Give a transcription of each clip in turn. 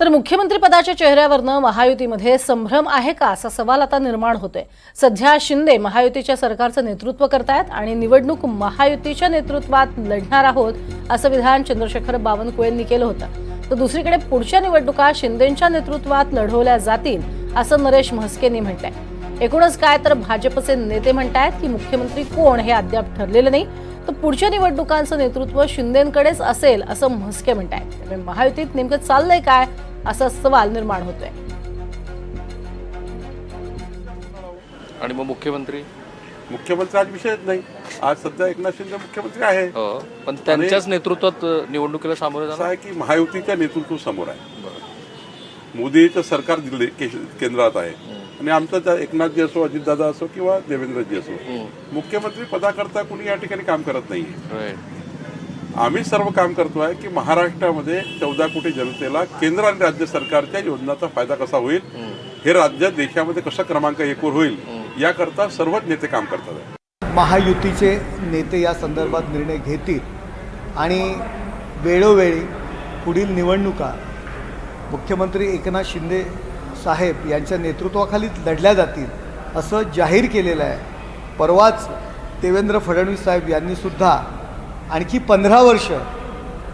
तर मुख्यमंत्री पदाच्या चेहऱ्यावरनं महायुतीमध्ये संभ्रम आहे का असा सवाल आता निर्माण होतोय. सध्या शिंदे महायुतीच्या सरकारचं नेतृत्व करतायत आणि निवडणूक महायुतीच्या नेतृत्वात लढणार आहोत असं विधान चंद्रशेखर बावनकुळेंनी केलं होतं. तर दुसरीकडे पुढच्या निवडणुका शिंदेच्या नेतृत्वात लढवल्या जातील असं नरेश म्हस्केंनी म्हटलंय. एकूणच काय तर भाजपचे नेते म्हणतायत की मुख्यमंत्री कोण हे अद्याप ठरलेलं नाही. तर पुढच्या निवडणुकांचं नेतृत्व शिंदेकडेच असेल असं म्हस्के म्हणतायत. त्यामुळे महायुतीत नेमकं चाललंय काय असा सवाल निर्माण होतोय. आणि मग मुख्यमंत्री? मुख्यमंत्री आज विषयच नाही. आज सध्या एकनाथ शिंदे मुख्यमंत्री आहे. हो पण त्यांच्याच नेतृत्वात निवडणुकीला सामोरे जाणार? आहे की महायुतीच्या नेतृत्व समोर आहे. बरं. मोदीचं सरकार दिल्ली केंद्रात आहे. आणि आमचं त्या एकनाथजी असो अजितदादा असो किंवा देवेंद्रजी असो मुख्यमंत्री पदाकरता कुणी या ठिकाणी काम करत नाही Right. आम्ही सर्व काम करतो आहे की महाराष्ट्रामध्ये चौदा कोटी जनतेला केंद्र आणि राज्य सरकारच्या योजनांचा फायदा कसा होईल? हे राज्य देशामध्ये कसं क्रमांक एकवर होईल? याकरता सर्वच नेते काम करतात. महायुतीचे नेते या संदर्भात निर्णय घेतील आणि वेळोवेळी पुढील निवडणुका मुख्यमंत्री एकनाथ शिंदे साहेब यांच्या नेतृत्वाखाली लढल्या जातील असं जाहीर केलेलं आहे. परवाच देवेंद्र फडणवीस साहेब यांनीसुद्धा आणखी पंधरा वर्ष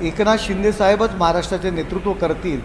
एकनाथ शिंदे साहेबच महाराष्ट्राचे नेतृत्व करतील.